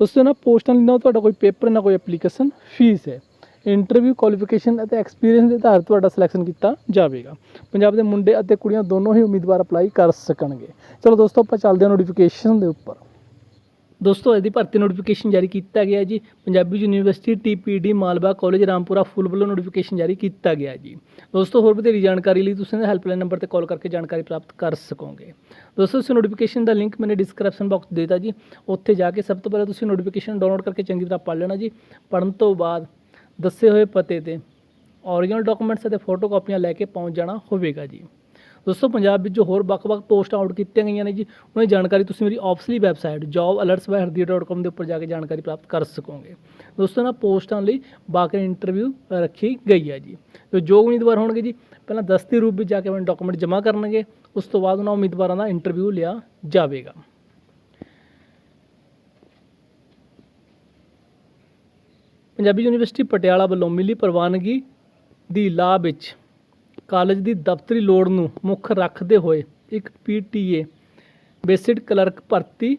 ਦੋਸਤੋ ਨਾ ਪੋਸਟਾਂ ਲਈ ਨਾ ਤੁਹਾਡਾ ਕੋਈ ਪੇਪਰ ਨਾ ਕੋਈ ਐਪਲੀਕੇਸ਼ਨ ਫੀਸ ਹੈ। ਇੰਟਰਵਿਊ ਕੁਆਲੀਫਿਕੇਸ਼ਨ ਅਤੇ ਐਕਸਪੀਰੀਅੰਸ ਦੇ ਆਧਾਰ ਤੁਹਾਡਾ ਸਿਲੈਕਸ਼ਨ ਕੀਤਾ ਜਾਵੇਗਾ। ਪੰਜਾਬ ਦੇ ਮੁੰਡੇ ਅਤੇ ਕੁੜੀਆਂ ਦੋਨੋਂ ਹੀ ਉਮੀਦਵਾਰ ਅਪਲਾਈ ਕਰ ਸਕਣਗੇ। ਚਲੋ ਦੋਸਤੋ, ਆਪਾਂ ਚੱਲਦੇ ਹਾਂ ਨੋਟੀਫਿਕੇਸ਼ਨ ਦੇ ਉੱਪਰ। ਦੋਸਤੋ, ਇਹਦੀ ਭਰਤੀ ਨੋਟੀਫਿਕੇਸ਼ਨ ਜਾਰੀ ਕੀਤਾ ਗਿਆ ਜੀ। Punjabi university TPD Malwa college Rampura, Phul ਵੱਲੋਂ ਨੋਟੀਫਿਕੇਸ਼ਨ ਜਾਰੀ ਕੀਤਾ ਗਿਆ ਜੀ। ਦੋਸਤੋ, ਹੋਰ ਵਧੇਰੀ ਜਾਣਕਾਰੀ ਲਈ ਤੁਸੀਂ ਇਹਨਾਂ ਹੈਲਪਲਾਈਨ ਨੰਬਰ ਤੇ ਕਾਲ ਕਰਕੇ ਜਾਣਕਾਰੀ ਪ੍ਰਾਪਤ ਕਰ ਸਕੋਗੇ। ਦੋਸਤੋ, ਇਸ ਨੋਟੀਫਿਕੇਸ਼ਨ ਦਾ ਲਿੰਕ ਮੈਨੇ ਡਿਸਕ੍ਰਿਪਸ਼ਨ ਬਾਕਸ ਦੇ ਦਿੱਤਾ ਜੀ। ਉੱਥੇ ਜਾ ਕੇ ਸਭ ਤੋਂ ਪਹਿਲਾਂ ਤੁਸੀਂ ਨੋਟੀਫਿਕੇਸ਼ਨ ਡਾਊਨਲੋਡ ਕਰਕੇ ਚੰਗੀ ਤਰ੍ਹਾਂ ਪੜ੍ਹ ਲੈਣਾ ਜੀ। ਪੜ੍ਹਨ ਤੋਂ ਬਾਅਦ ਦੱਸੇ ਹੋਏ ਪਤੇ ਤੇ ਓਰੀਜਨਲ ਡਾਕੂਮੈਂਟਸ ਅਤੇ ਫੋਟੋ ਕਾਪੀਆਂ ਲੈ ਕੇ ਪਹੁੰਚ ਜਾਣਾ ਹੋਵੇਗਾ ਜੀ। ਦੋਸਤੋ, ਪੰਜਾਬ ਵਿੱਚ ਜੋ ਹੋਰ ਵੱਖ-ਵੱਖ ਪੋਸਟ ਆਊਟ ਕੀਤੀਆਂ ਗਈਆਂ ਨੇ ਜੀ, ਉਹਨਾਂ ਦੀ ਜਾਣਕਾਰੀ ਤੁਸੀਂ ਮੇਰੀ ਆਫਸਲੀ ਵੈਬਸਾਈਟ jobalertsbyhardeep.com ਦੇ ਉੱਪਰ ਜਾ ਕੇ ਜਾਣਕਾਰੀ ਪ੍ਰਾਪਤ ਕਰ ਸਕੋਗੇ। ਦੋਸਤੋ ਨਾ ਪੋਸਟਾਂ ਲਈ ਬਾਕੀ ਇੰਟਰਵਿਊ ਰੱਖੀ ਗਈ ਹੈ ਜੀ। ਤੇ ਜੋ ਉਮੀਦਵਾਰ ਹੋਣਗੇ ਜੀ, ਪਹਿਲਾਂ ਦਸਤੀ ਰੂਪ ਵਿੱਚ ਜਾ ਕੇ ਆਪਣੇ ਡਾਕੂਮੈਂਟ ਜਮ੍ਹਾਂ ਕਰਨਗੇ, ਉਸ ਤੋਂ ਬਾਅਦ ਉਹਨਾਂ ਉਮੀਦਵਾਰਾਂ ਦਾ ਇੰਟਰਵਿਊ ਲਿਆ ਜਾਵੇਗਾ। ਪੰਜਾਬੀ ਯੂਨੀਵਰਸਿਟੀ ਪਟਿਆਲਾ ਵੱਲੋਂ ਮਿਲੀ ਪ੍ਰਵਾਨਗੀ ਦੀ ਲਾਭ ਵਿੱਚ ਕਾਲਜ ਦੀ ਦਫ਼ਤਰੀ ਲੋੜ ਨੂੰ ਮੁੱਖ ਰੱਖਦੇ ਹੋਏ ਇੱਕ ਪੀਟੀਏ, ਬੇਸਿਡ ਕਲਰਕ ਭਰਤੀ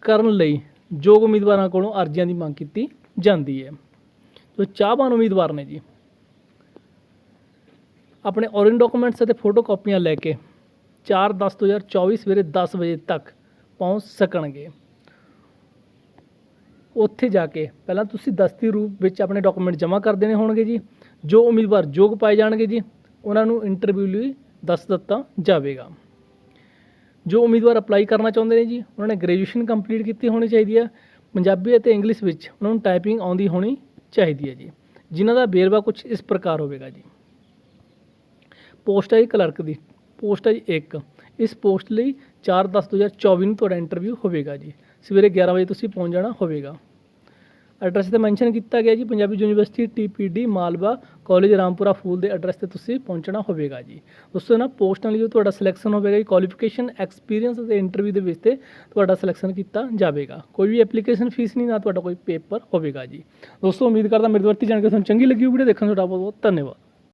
ਕਰਨ ਲਈ ਯੋਗ ਉਮੀਦਵਾਰਾਂ ਕੋਲੋਂ ਅਰਜ਼ੀਆਂ ਦੀ ਮੰਗ ਕੀਤੀ ਜਾਂਦੀ ਹੈ। ਜੋ ਚਾਹਵਾਨ ਉਮੀਦਵਾਰ ਨੇ ਜੀ, ਆਪਣੇ ਔਰਿਜਨ ਡਾਕੂਮੈਂਟਸ ਅਤੇ ਫੋਟੋ ਕਾਪੀਆਂ ਲੈ ਕੇ 4/10/2024 ਸਵੇਰੇ 10 ਵਜੇ ਤੱਕ ਪਹੁੰਚ ਸਕਣਗੇ। ਉੱਥੇ ਜਾ ਕੇ ਪਹਿਲਾਂ ਤੁਸੀਂ ਦਸਤੀ ਰੂਪ ਵਿੱਚ ਆਪਣੇ ਡਾਕੂਮੈਂਟ ਜਮ੍ਹਾਂ ਕਰ ਦੇਣੇ ਹੋਣਗੇ ਜੀ। ਜੋ ਉਮੀਦਵਾਰ ਯੋਗ ਪਾਏ ਜਾਣਗੇ ਜੀ। ਉਹਨਾਂ ਨੂੰ ਇੰਟਰਵਿਊ ਲਈ ਦੱਸ ਦਿੱਤਾ ਜਾਵੇਗਾ। ਜੋ ਉਮੀਦਵਾਰ ਅਪਲਾਈ ਕਰਨਾ ਚਾਹੁੰਦੇ ਨੇ ਜੀ, ਉਹਨਾਂ ਨੇ ਗ੍ਰੈਜੂਏਸ਼ਨ ਕੰਪਲੀਟ ਕੀਤੀ ਹੋਣੀ ਚਾਹੀਦੀ ਹੈ। ਪੰਜਾਬੀ ਅਤੇ ਇੰਗਲਿਸ਼ ਵਿੱਚ ਉਹਨਾਂ ਨੂੰ ਟਾਈਪਿੰਗ ਆਉਂਦੀ ਹੋਣੀ ਚਾਹੀਦੀ ਹੈ ਜੀ। ਜਿਨ੍ਹਾਂ ਦਾ ਵੇਰਵਾ ਕੁਝ ਇਸ ਪ੍ਰਕਾਰ ਹੋਵੇਗਾ ਜੀ। ਪੋਸਟ ਹੈ ਜੀ ਕਲਰਕ ਦੀ। ਪੋਸਟ ਹੈ ਜੀ ਇੱਕ। ਇਸ ਪੋਸਟ ਲਈ 4/10/2024 ਨੂੰ ਤੁਹਾਡਾ ਇੰਟਰਵਿਊ ਹੋਵੇਗਾ ਜੀ। ਸਵੇਰੇ 11 ਵਜੇ ਤੁਸੀਂ ਪਹੁੰਚ ਜਾਣਾ ਹੋਵੇਗਾ। ਐਡਰੈਸ ਤੇ ਮੈਂਸ਼ਨ ਕੀਤਾ ਗਿਆ ਜੀ, Punjabi university TPD Malwa college Rampura, Phul ਦੇ ਐਡਰੈਸ ਤੇ ਤੁਸੀਂ ਪਹੁੰਚਣਾ ਹੋਵੇਗਾ ਜੀ। ਦੋਸਤੋ ਨਾ ਪੋਸਟਾਂ ਲਈ ਜੋ ਤੁਹਾਡਾ ਸਿਲੈਕਸ਼ਨ ਹੋਵੇਗਾ ਜੀ ਕੁਆਲੀਫਿਕੇਸ਼ਨ ਐਕਸਪੀਰੀਅੰਸ ਅਤੇ ਇੰਟਰਵਿਊ ਦੇ ਵਿੱਚ ਤੇ ਤੁਹਾਡਾ ਸਿਲੈਕਸ਼ਨ ਕੀਤਾ ਜਾਵੇਗਾ। ਕੋਈ ਵੀ ਐਪਲੀਕੇਸ਼ਨ ਫੀਸ ਨਹੀਂ, ਨਾ ਤੁਹਾਡਾ ਕੋਈ ਪੇਪਰ ਹੋਵੇਗਾ ਜੀ। ਦੋਸਤੋ, ਉਮੀਦ ਕਰਦਾ ਮੇਰੇ ਵਰਤੀ ਜਾਣਕਾਰੀ ਤੁਹਾਨੂੰ ਚੰਗੀ ਲੱਗੀ ਵੀਡੀਓ ਦੇਖਣ ਦਾ ਤੁਹਾਡਾ ਬਹੁਤ ਬਹੁਤ ਧੰਨਵਾਦ।